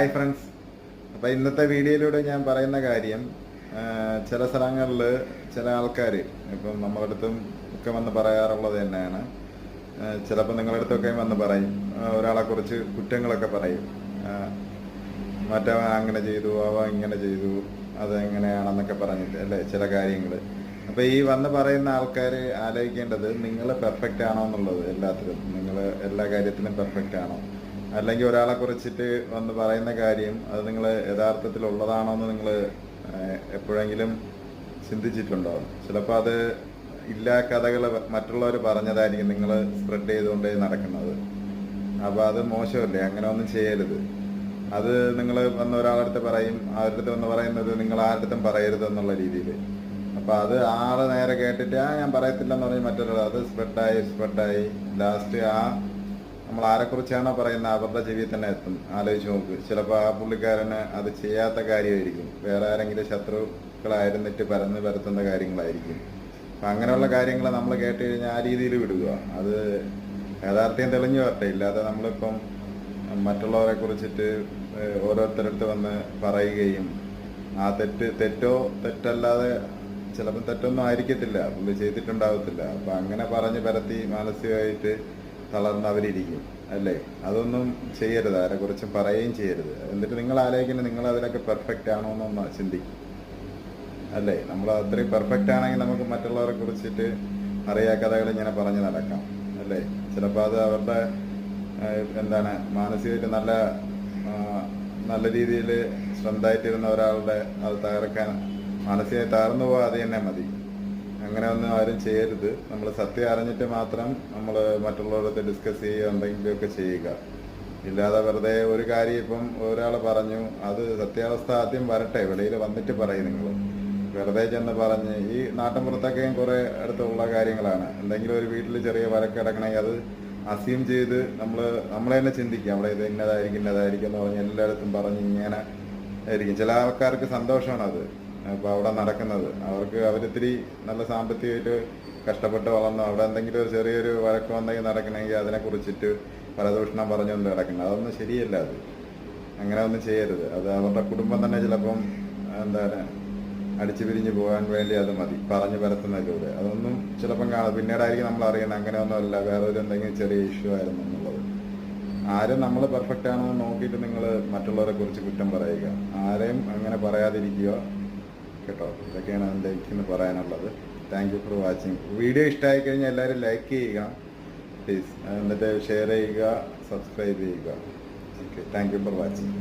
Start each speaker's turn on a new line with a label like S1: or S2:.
S1: Hi friends അപ്പോൾ ഇന്നത്തെ വീഡിയോയിലൂടെ ഞാൻ പറയുന്ന കാര്യം ചില സ്ഥലങ്ങളിൽ ചില ആൾക്കാർ ഇപ്പം നമ്മുടെ അടുത്തും ഒക്കെ വന്ന് പറയാറുള്ളത് തന്നെയാണ്. ചിലപ്പോൾ നിങ്ങളുടെ അടുത്തൊക്കെ വന്ന് പറയും. ആ, ഒരാളെ കുറിച്ച് കുറ്റങ്ങളൊക്കെ പറയും. മറ്റവ അങ്ങനെ ചെയ്തു അവ ഇങ്ങനെ ചെയ്തു അതെങ്ങനെയാണെന്നൊക്കെ പറഞ്ഞിട്ട് അല്ലേ? ചില കാര്യങ്ങൾ അപ്പോൾ ഈ വന്ന് പറയുന്ന ആൾക്കാർ ആലോചിക്കേണ്ടത് നിങ്ങൾ പെർഫെക്റ്റ് ആണോ എന്നുള്ളത് എല്ലാത്തിലും. നിങ്ങൾ എല്ലാ കാര്യത്തിലും പെർഫെക്റ്റ് ആണോ? അല്ലെങ്കിൽ ഒരാളെ കുറിച്ചിട്ട് വന്ന് പറയുന്ന കാര്യം അത് നിങ്ങൾ യഥാർത്ഥത്തിൽ ഉള്ളതാണോ എന്ന് നിങ്ങൾ എപ്പോഴെങ്കിലും ചിന്തിച്ചിട്ടുണ്ടോ? ചിലപ്പോൾ അത് ഇല്ലാ കഥകൾ മറ്റുള്ളവർ പറഞ്ഞതായിരിക്കും നിങ്ങൾ സ്പ്രെഡ് ചെയ്തുകൊണ്ടേ നടക്കുന്നത്. അപ്പോൾ അത് മോശമല്ലേ? അങ്ങനെ ഒന്നും ചെയ്യരുത്. അത് നിങ്ങൾ വന്ന ഒരാളടുത്ത് പറയും അവരുടെ വന്ന് പറയുന്നത് നിങ്ങൾ ആരുടെ പറയരുത് എന്നുള്ള രീതിയിൽ അപ്പോൾ അത് ആറ് നേരെ കേട്ടിട്ട് ആ ഞാൻ പറയത്തില്ലെന്ന് പറഞ്ഞ് മറ്റൊരാൾ അത് സ്പ്രെഡായി സ്പ്രെഡായി ലാസ്റ്റ് ആ നമ്മൾ ആരെക്കുറിച്ചാണോ പറയുന്നത്? അവരുടെ ചെവിയിൽ തന്നെ എത്തും. ആലോചിച്ച് നോക്ക്. ചിലപ്പോൾ ആ പുള്ളിക്കാരന് അത് ചെയ്യാത്ത കാര്യമായിരിക്കും. വേറെ ആരെങ്കിലും ശത്രുക്കളായിരുന്നിട്ട് പരന്ന് പരത്തുന്ന കാര്യങ്ങളായിരിക്കും. അപ്പം അങ്ങനെയുള്ള കാര്യങ്ങൾ നമ്മൾ കേട്ട് കഴിഞ്ഞാൽ ആ രീതിയിൽ വിടുക. അത് യാഥാർത്ഥ്യം തെളിഞ്ഞു വരട്ടെ. ഇല്ലാതെ നമ്മളിപ്പം മറ്റുള്ളവരെ കുറിച്ചിട്ട് ഓരോരുത്തരടുത്ത് വന്ന് പറയുകയും ആ തെറ്റ് തെറ്റോ തെറ്റല്ലാതെ ചിലപ്പോൾ തെറ്റൊന്നും ആയിരിക്കത്തില്ല. പുള്ളി ചെയ്തിട്ടുണ്ടാവത്തില്ല. അപ്പം അങ്ങനെ പറഞ്ഞ് പരത്തി മാനസികമായിട്ട് തളർന്നവരിയ്ക്കും അല്ലേ? അതൊന്നും ചെയ്യരുത് ആരെക്കുറിച്ചും പറയുകയും ചെയ്യരുത്. എന്നിട്ട് നിങ്ങൾ ആലോചിക്കുന്നത് നിങ്ങൾ അതിലൊക്കെ പെർഫെക്റ്റ് ആണോ എന്നൊന്ന് ചിന്തിക്കും അല്ലേ? നമ്മൾ അത്രയും പെർഫെക്റ്റ് ആണെങ്കിൽ നമുക്ക് മറ്റുള്ളവരെ കുറിച്ചിട്ട് അറിയാ കഥകൾ ഇങ്ങനെ പറഞ്ഞു നടക്കാം അല്ലേ? ചിലപ്പോൾ അത് അവരുടെ എന്താണ് മാനസികമായിട്ട് നല്ല നല്ല രീതിയിൽ സ്ട്രെങ്തായിട്ടിരുന്ന ഒരാളുടെ അത് തകർക്കാൻ മാനസികമായി തകർന്നു പോകാതെ തന്നെ മതി. അങ്ങനെ ഒന്നും ആരും ചെയ്യരുത്. നമ്മൾ സത്യം അറിഞ്ഞിട്ട് മാത്രം നമ്മൾ മറ്റുള്ളവരടുത്ത് ഡിസ്കസ് ചെയ്യുക എന്തെങ്കിലുമൊക്കെ ചെയ്യുക. ഇല്ലാതെ വെറുതെ ഒരു കാര്യം ഇപ്പം ഒരാൾ പറഞ്ഞു അത് സത്യാവസ്ഥ ആദ്യം വരട്ടെ വെളിയിൽ വന്നിട്ട് പറയും നിങ്ങൾ. വെറുതെ ചെന്ന് പറഞ്ഞ് ഈ നാട്ടിൻപുറത്തൊക്കെയും കുറേ അടുത്തുള്ള കാര്യങ്ങളാണ്. എന്തെങ്കിലും ഒരു വീട്ടിൽ ചെറിയ വരക്ക് കിടക്കണമെങ്കിൽ അത് അസ്യൂം ചെയ്ത് നമ്മൾ നമ്മളെ തന്നെ ചിന്തിക്കുക. അവിടെ ഇത് ഇന്നതായിരിക്കും ഇന്നതായിരിക്കും എന്ന് പറഞ്ഞ് എല്ലായിടത്തും പറഞ്ഞ് ഇങ്ങനെ ആയിരിക്കും. ചില ആൾക്കാർക്ക് സന്തോഷമാണ് അത് അപ്പോൾ അവിടെ നടക്കുന്നത്. അവർക്ക് അവരിത്തിരി നല്ല സാമ്പത്തികമായിട്ട് കഷ്ടപ്പെട്ട് വളർന്നു അവിടെ എന്തെങ്കിലും ഒരു ചെറിയൊരു വഴക്ക് വന്നെങ്കിൽ നടക്കണമെങ്കിൽ അതിനെ കുറിച്ചിട്ട് പരദൂഷണം പറഞ്ഞുകൊണ്ട് നടക്കുന്നത്. അതൊന്നും ശരിയല്ല അത്. അങ്ങനെ ഒന്നും ചെയ്യരുത്. അത് അവരുടെ കുടുംബം തന്നെ ചിലപ്പം എന്താണ് അടിച്ചു പിരിഞ്ഞു പോകാൻ വേണ്ടി അത് മതി. പറഞ്ഞു പരത്തുന്നതിലൂടെ. അതൊന്നും ചിലപ്പം കാണാം പിന്നീടായിരിക്കും നമ്മൾ അറിയുന്നത് അങ്ങനെ അല്ല. വേറെ ഒരു എന്തെങ്കിലും ചെറിയ ഇഷ്യൂ ആയിരുന്നു എന്നുള്ളത്. ആരും നമ്മൾ പെർഫെക്റ്റ് ആണെന്ന് നോക്കിയിട്ട് നിങ്ങൾ മറ്റുള്ളവരെ കുറിച്ച് കുറ്റം പറയുക. ആരെയും അങ്ങനെ പറയാതിരിക്കുക. കേട്ടോ. ഇതൊക്കെയാണ് അതിന്റെ എനിക്കിന്ന് പറയാനുള്ളത്. Thank you for watching video ഇഷ്ടമായി കഴിഞ്ഞാൽ എല്ലാവരും ലൈക്ക് ചെയ്യുക. പ്ലീസ് എന്നിട്ട് ഷെയർ ചെയ്യുക സബ്സ്ക്രൈബ് ചെയ്യുക. Okay thank you for watching